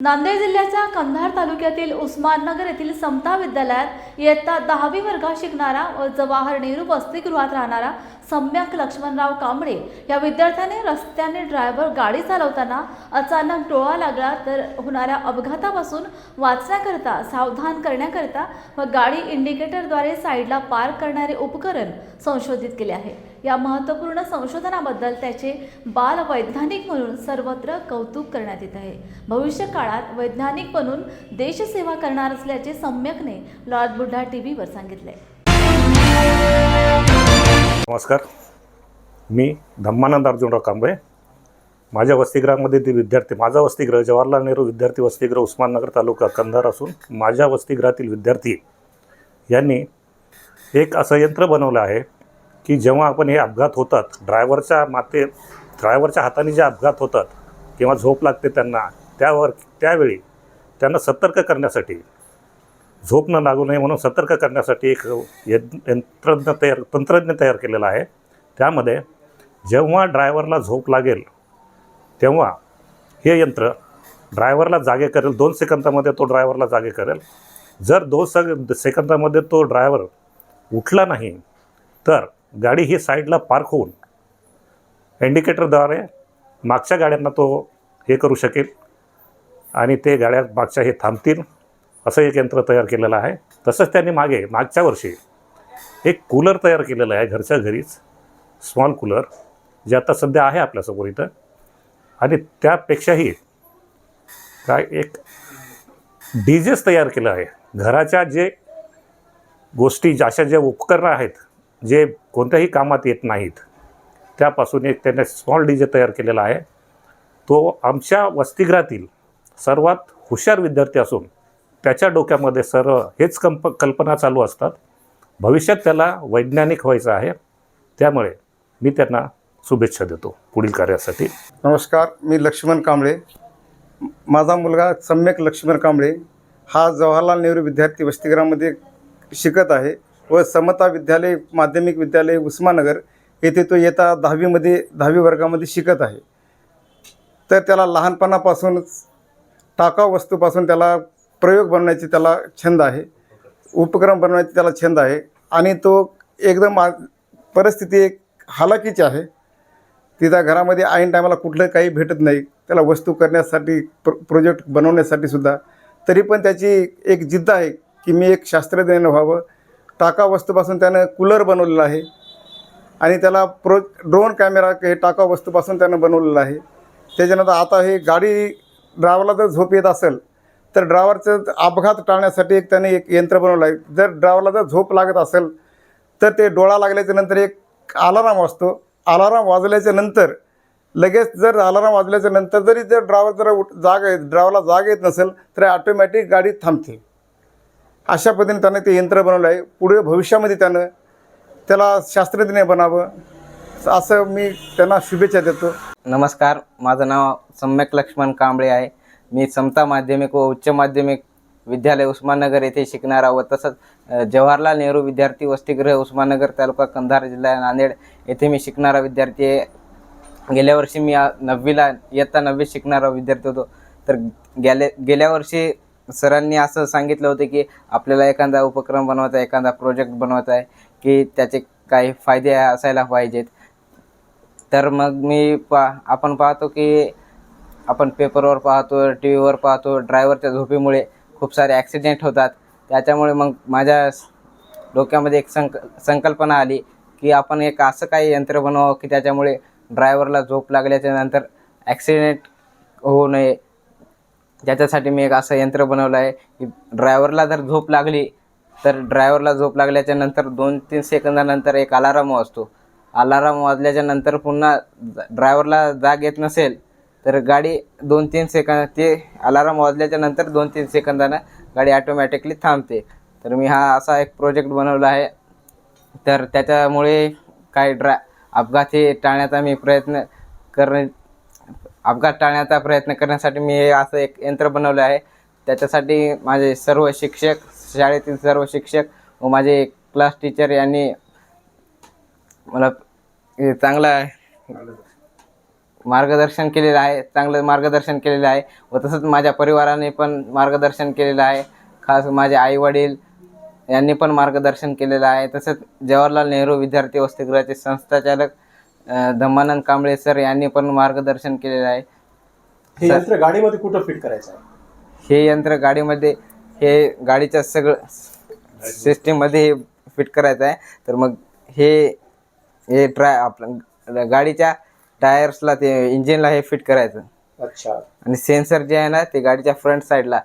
नांदेड जिल्ह्याच्या कंधार तालुक्यातील उस्माननगर येथील समता विद्यालयात इयत्ता दहावी वर्गात शिकणारा व जवाहर नेहरू वसतिगृहात राहणारा सम्यक लक्ष्मणराव कांबळे या विद्यार्थ्याने रस्त्याने ड्रायव्हर गाडी चालवताना अचानक डोळा लागला तर होणाऱ्या अपघातापासून वाचण्याकरता सावधान करण्याकरिता व गाडी इंडिकेटरद्वारे साईडला पार्क करणारे उपकरण संशोधित केले आहे. या महत्त्वपूर्ण संशोधनाबद्दल त्याचे बाल वैज्ञानिक म्हणून सर्वत्र कौतुक करण्यात येत आहे. भविष्य काळात वैज्ञानिक बनून देशसेवा करणार असल्याचे सम्यकने लॉर्ड बुड्ढा टी व्हीवर सांगितले. नमस्कार. मी धम्मानंद अर्जुनराव कांबळे. माझ्या वसतिगृहामध्ये ते विद्यार्थी माझा वसतिगृह जवाहरलाल नेहरू विद्यार्थी वसतिगृह उस्माननगर तालुका कंधार असून माझ्या वसतिगृहातील विद्यार्थी यांनी एक असं यंत्र बनवलं आहे की जेव्हा आपण हे अपघात होतात ड्रायव्हरच्या माते ड्रायव्हरच्या हाताने जे अपघात होतात किंवा झोप लागते त्यांना त्यावर त्यावेळी त्यांना सतर्क करण्यासाठी झोप न लागू नये म्हणून सतर्क करण्यासाठी एक यंत्रज्ञ तयार तंत्रज्ञ तयार केलेलं आहे. त्यामध्ये जेव्हा ड्रायव्हरला झोप लागेल तेव्हा हे यंत्र ड्रायव्हरला जागे करेल दोन सेकंदामध्ये तो ड्रायव्हरला जागे करेल. जर दोन स सेकंदामध्ये तो ड्रायव्हर उठला नाही तर गाडी ही साईडला पार्क होऊन इंडिकेटरद्वारे मागच्या गाड्यांना तो हे करू शकेल आणि ते गाड्या मागच्या हे थांबतील. असं एक यंत्र तयार केलेलं आहे. तसंच त्यांनी मागे मागच्या वर्षी एक कूलर तयार केलेलं आहे घरच्या घरीच. स्मॉल कूलर जे आता सध्या आहे आपल्यासमोर इथं. आणि त्यापेक्षाही काय एक डीजेस तयार केलं आहे. घराच्या जे गोष्टी ज्या अशा ज्या उपकरणं आहेत जे कोणत्याही कामात येत नाहीत त्यापासून एक त्याने स्मॉल डी जे तयार केलेला आहे. तो आमच्या वसतिगृहातील सर्वात हुशार विद्यार्थी असून त्याच्या डोक्यामध्ये सरळ हेच कंप कल्पना चालू असतात. भविष्यात त्याला वैज्ञानिक व्हायचं आहे. त्यामुळे मी त्यांना शुभेच्छा देतो पुढील कार्यासाठी. नमस्कार मी लक्ष्मण कांबळे. माझा मुलगा सम्यक लक्ष्मण कांबळे हा जवाहरलाल नेहरू विद्यार्थी वसतिगृहामध्ये शिकत आहे व समता विद्यालय माध्यमिक विद्यालय उस्मानगर येथे तो येता दहावीमध्ये दहावी वर्गामध्ये शिकत आहे. तर त्याला लहानपणापासूनच टाकाव वस्तूपासून त्याला प्रयोग बनवण्याची त्याला छंद आहे. उपक्रम बनवण्याची त्याला छंद आहे. आणि तो एकदम परिस्थिती एक हालाकीची आहे. तिथं घरामध्ये ऐन टायमाला कुठलं काही भेटत नाही. त्याला वस्तू करण्यासाठी प्र प्रोजेक्ट बनवण्यासाठी सुद्धा. तरी पण त्याची एक जिद्द आहे की मी एक शास्त्रज्ञ व्हावं. टाका वस्तूपासून त्यानं कूलर बनवलेलं आहे. आणि त्याला प्रो ड्रोन कॅमेरा हे टाका वस्तूपासून त्यानं बनवलेलं आहे. त्याच्यानंतर आता हे गाडी ड्रायव्हरला जर झोप येत असेल तर ड्रायव्हरचं अपघात टाळण्यासाठी एक त्याने एक यंत्र बनवलं आहे जर ड्रायव्हरला जर झोप लागत असेल तर ते डोळा लागल्याच्या नंतर एक अलाराम वाजतो. अलाराम वाजल्याच्या नंतर लगेच जर अलाराम वाजल्याच्या नंतर जरी जर ड्रायव्हर जर उठ जाग ड्रायव्हरला जाग येत नसेल तर ऑटोमॅटिक गाडी थांबते. अशा पद्धतीने त्यानं ते यंत्र बनवलं आहे पुढे भविष्यामध्ये त्यानं त्याला शास्त्रज्ञ बनावं. असं मी त्यांना शुभेच्छा देतो. नमस्कार. माझं नाव सम्यक लक्ष्मण कांबळे आहे. मी समता माध्यमिक व उच्च माध्यमिक विद्यालय उस्माननगर येथे शिकणारा व तसंच जवाहरलाल नेहरू विद्यार्थी वसतिगृह उस्माननगर तालुका कंधार जिल्हा नांदेड येथे मी शिकणारा विद्यार्थी. आहे गेल्या वर्षी मी नववीला इयत्ता नववीत शिकणारा विद्यार्थी होतो. तर गेल्या गेल्या वर्षी सरांनी असं सांगितलं होतं की आपल्याला एखादा उपक्रम बनवायचा आहे एखादा प्रोजेक्ट बनवायचा आहे की त्याचे काही फायदे असायला पाहिजेत. तर मग मी पा आपण पाहतो की आपण पेपरवर पाहतो टी व्हीवर पाहतो ड्रायव्हरच्या झोपेमुळे खूप सारे ॲक्सिडेंट होतात. त्याच्यामुळे मग माझ्या डोक्यामध्ये एक संक संकल्पना आली की आपण एक असं काही यंत्र बनवावं की त्याच्यामुळे ड्रायव्हरला झोप लागल्याच्या नंतर ॲक्सिडेंट होऊ नये. त्याच्यासाठी मी एक असं यंत्र बनवलं आहे की ड्रायव्हरला जर झोप लागली तर ड्रायव्हरला झोप लागल्याच्या नंतर दोन तीन सेकंदानंतर एक अलाराम वाजतो. अलाराम वाजल्याच्या नंतर पुन्हा ड्रायव्हरला जाग येत नसेल तर गाडी दोन तीन सेकंद ते अलाराम वाजल्याच्या नंतर दोन तीन सेकंदानं गाडी ॲटोमॅटिकली थांबते. तर मी हा असा एक प्रोजेक्ट बनवला आहे. तर त्याच्यामुळे काय ड्रा अपघात हे टाळण्याचा मी प्रयत्न करणे अपघात टाळण्याचा प्रयत्न करण्यासाठी मी हे असं एक यंत्र बनवलं आहे. त्याच्यासाठी माझे सर्व शिक्षक शाळेतील सर्व शिक्षक व माझे क्लास टीचर यांनी मला चांगला चांगला मार्गदर्शन केलेलं आहे चांगलं मार्गदर्शन केलेलं आहे व तसंच माझ्या परिवाराने पण मार्गदर्शन केलेलं आहे. खास माझे आई वडील यांनी पण मार्गदर्शन केलेलं आहे. तसंच जवाहरलाल नेहरू विद्यार्थी वसतिगृहाचे संस्थाचालक धम्मानंद कांबळे सर यांनी पण मार्गदर्शन केलेलं आहे. हे यंत्र गाडीमध्ये कुठं फिट करायचं आहे? हे यंत्र गाडीमध्ये हे गाडीच्या सगळं सिस्टीममध्ये हे फिट करायचं आहे. तर मग हे हे ट्राय आपलं गाडीच्या टायर्सला ते इंजिनला हे फिट करायचं. अच्छा. आणि सेन्सर जे आहे ना ते गाडीच्या फ्रंट साईडला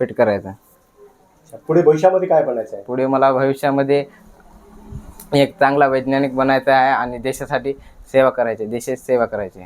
फिट करायचं. अच्छा. पुढे भविष्यामध्ये काय बनायचं आहे? पुढे मला भविष्यामध्ये एक चांगला वैज्ञानिक बनायचं आहे आणि देशासाठी सेवा करायची देशाची सेवा करायची आहे.